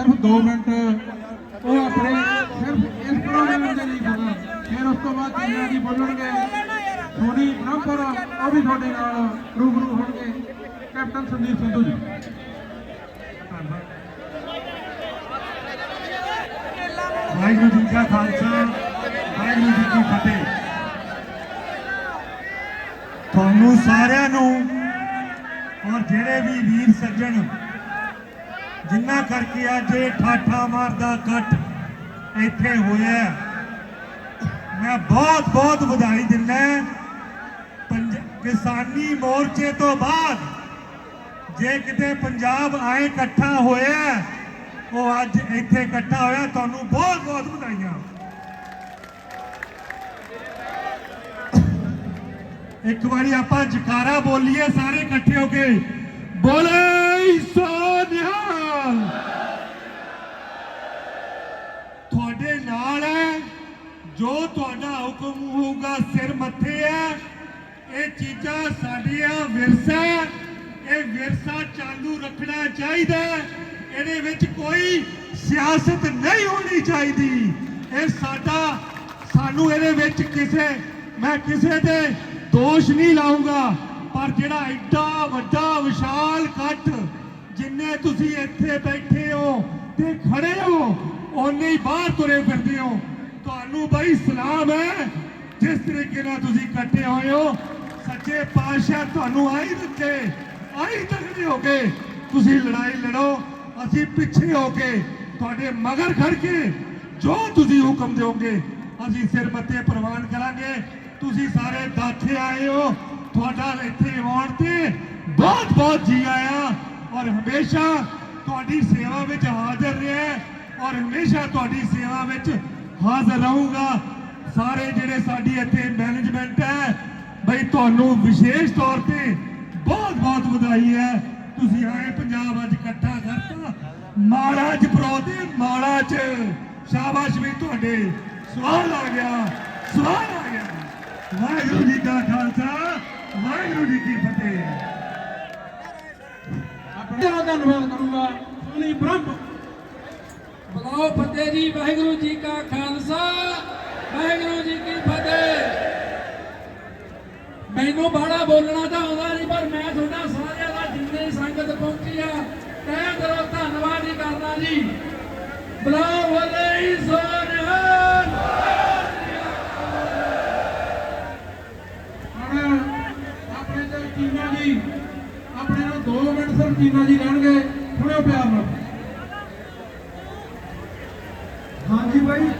ਸਿਰਫ 2 ਮਿੰਟ। ਉਹ ਆਪਣੇ ਸਿਰਫ ਇਸ ਪ੍ਰੋਗਰਾਮ ਦੇ ਲਈ ਬੋਲਣ ਫਿਰ ਉਸ ਤੋਂ ਬਾਅਦ ਚੀਨਾ ਜੀ ਬੋਲਣਗੇ ਸੋਨੀ ਬ੍ਰਹਮਪੁਰ ਉਹ ਵੀ ਤੁਹਾਡੇ ਨਾਲ ਰੂਬਰੂ ਹੋਣਗੇ। ਕੈਪਟਨ ਸੰਦੀਪ ਸੰਧੂ ਜੀ। ਵਾਹਿਗੁਰੂ ਜੀ ਕਾ ਖਾਲਸਾ, ਵਾਹਿਗੁਰੂ ਜੀ ਕੀ ਫਤਿਹ। ਤੁਹਾਨੂੰ ਸਾਰਿਆਂ ਨੂੰ ਔਰ ਜਿਹੜੇ ਵੀ ਵੀਰ ਸੱਜਣ ਜਿੰਨਾ ਕਰਕੇ ਅੱਜ ਇਹ ਠਾਠਾ ਮਾਰਦਾ ਇਕੱਠ ਇੱਥੇ ਹੋਇਆ ਮੈਂ ਬਹੁਤ ਬਹੁਤ ਵਧਾਈ ਦਿੰਦਾ ਕਿਸਾਨੀ ਮੋਰਚੇ ਤੋਂ ਬਾਅਦ ਜੇ ਕਿਤੇ ਪੰਜਾਬ ਆਏ ਇਕੱਠਾ ਹੋਇਆ ਉਹ ਅੱਜ ਇੱਥੇ ਇਕੱਠਾ ਹੋਇਆ। ਤੁਹਾਨੂੰ ਬਹੁਤ ਬਹੁਤ ਵਧਾਈਆਂ। ਇੱਕ ਵਾਰੀ ਆਪਾਂ ਜਕਾਰਾ ਬੋਲੀਏ ਸਾਰੇ ਇਕੱਠੇ ਹੋ ਕੇ। ਬੋਲੇ! ਜੋ ਤੁਹਾਡਾ ਹੁਕਮ ਹੋਊਗਾ ਸਿਰ ਮੱਥੇ ਹੈ, ਇਹ ਚੀਜ਼ਾਂ ਸਾਡੀਆਂ ਵਿਰਸਾ ਇਹ ਵਿਰਸਾ ਚਾਲੂ ਰੱਖਣਾ ਚਾਹੀਦਾ ਇਹਦੇ ਵਿੱਚ ਕੋਈ ਸਿਆਸਤ ਨਹੀਂ ਹੋਣੀ ਚਾਹੀਦੀ। ਇਹ ਸਾਡਾ, ਸਾਨੂੰ ਇਹਦੇ ਵਿੱਚ ਕਿਸੇ, ਮੈਂ ਕਿਸੇ ਦੇ ਦੋਸ਼ ਨਹੀਂ ਲਾਉਂਗਾ ਪਰ ਜਿਹੜਾ ਐਡਾ ਵੱਡਾ ਵਿਸ਼ਾਲ ਇਕੱਠ ਜਿੰਨੇ ਤੁਸੀਂ ਇੱਥੇ ਬੈਠੇ ਹੋ ਤੇ ਖੜੇ ਹੋ, ਓਨੇ ਹੀ ਬਾਹਰ ਤੁਰੇ ਫਿਰਦੇ ਹੋ। ਤੁਹਾਨੂੰ ਬਈ ਸਲਾਮ ਹੈ। ਜਿਸ ਤਰੀਕੇ ਨਾਲ ਤੁਸੀਂ ਇਕੱਠੇ ਹੋਏ ਹੋ, ਸੱਚੇ ਪਾਤਸ਼ਾਹ ਤੁਹਾਨੂੰ ਆਈ ਰੱਖੇ ਆਈ ਤਕੜੇ ਹੋ ਕੇ ਤੁਸੀਂ ਲੜਾਈ ਲੜੋ, ਅਸੀਂ ਪਿੱਛੇ ਹੋ ਕੇ ਤੁਹਾਡੇ ਮਗਰ ਖੜ ਕੇ ਜੋ ਤੁਸੀਂ ਹੁਕਮ ਦਿਓਗੇ, ਅਸੀਂ ਸਿਰ ਮੱਥੇ ਪ੍ਰਵਾਨ ਕਰਾਂਗੇ। ਤੁਸੀਂ ਸਾਰੇ ਦਾਥੇ ਆਏ ਹੋ, ਤੁਹਾਡਾ ਇੱਥੇ ਆਉਣ ਤੇ ਬਹੁਤ ਬਹੁਤ ਜੀ ਆਇਆ ਔਰ ਹਮੇਸ਼ਾ ਤੁਹਾਡੀ ਸੇਵਾ ਵਿੱਚ ਹਾਜ਼ਰ ਰਿਹਾ ਔਰ ਹਮੇਸ਼ਾ ਤੁਹਾਡੀ ਸੇਵਾ ਵਿੱਚ ਹਾਜ਼ਰ ਰਹੂੰਗਾ। ਸਾਰੇ ਜਿਹੜੇ ਸਾਡੀ ਇੱਥੇ ਮੈਨੇਜਮੈਂਟ ਹੈ, ਬਈ ਤੁਹਾਨੂੰ ਵਿਸ਼ੇਸ਼ ਤੌਰ ਤੇ ਬਹੁਤ ਬਹੁਤ ਵਧਾਈ ਹੈ। ਤੁਸੀਂ ਆਏ ਪੰਜਾਬ ਅੱਜ ਇਕੱਠਾ ਕਰਤਾ। ਮਾੜਾ ਚ ਪਰੋਦੇ ਮਾੜਾ ਚ ਸ਼ਾਬਾਸ਼ ਵੀ ਤੁਹਾਡੇ। ਸਵਾਲ ਆ ਗਿਆ। ਸਵਾਲ ਆ ਗਿਆ। ਵਾਹਿਗੁਰੂ ਜੀ ਕਾ ਖਾਲਸਾ, ਵਾਹਿਗੁਰੂ ਜੀ ਕੀ ਫਤਿਹ। ਆਪਣੇ ਧੰਨਵਾਦ ਕਰੂੰਗਾ, ਸੋਨੀ ਬ੍ਰਹਮ। ਬੁਲਾਓ ਫਤਿਹ ਜੀ, ਵਾਹਿਗੁਰੂ ਜੀ ਕਾ ਖਾਲਸਾ, ਵਾਹਿਗੁਰੂ ਜੀ ਕੀ ਫਤਿਹ। ਮੈਨੂੰ ਬਾੜਾ ਬੋਲਣਾ ਤਾਂ ਆਉਂਦਾ ਨਹੀਂ, ਪਰ ਮੈਂ ਤੁਹਾਡਾ ਸਾਰਿਆਂ ਦਾ ਜਿੰਨੇ ਸੰਗਤ ਪਹੁੰਚੀ ਆ, ਤਹਿ ਦਿਲੋਂ ਧੰਨਵਾਦ ਹੀ ਕਰਦਾ ਜੀ। ਬੁਲਾਓ ਬੋਲੇ ਸੋਨਿਹਾਲ ਆਪਣੇ ਤੇ ਚੀਨਾ ਜੀ, ਆਪਣੇ ਨਾਲ 2 ਮਿੰਟ ਸਿਰਫ ਚੀਨਾ ਜੀ ਰਹਿਣਗੇ ਥੋੜੇ ਪਿਆਰ ਨਾਲ। ਹਾਂਜੀ ਬਾਈ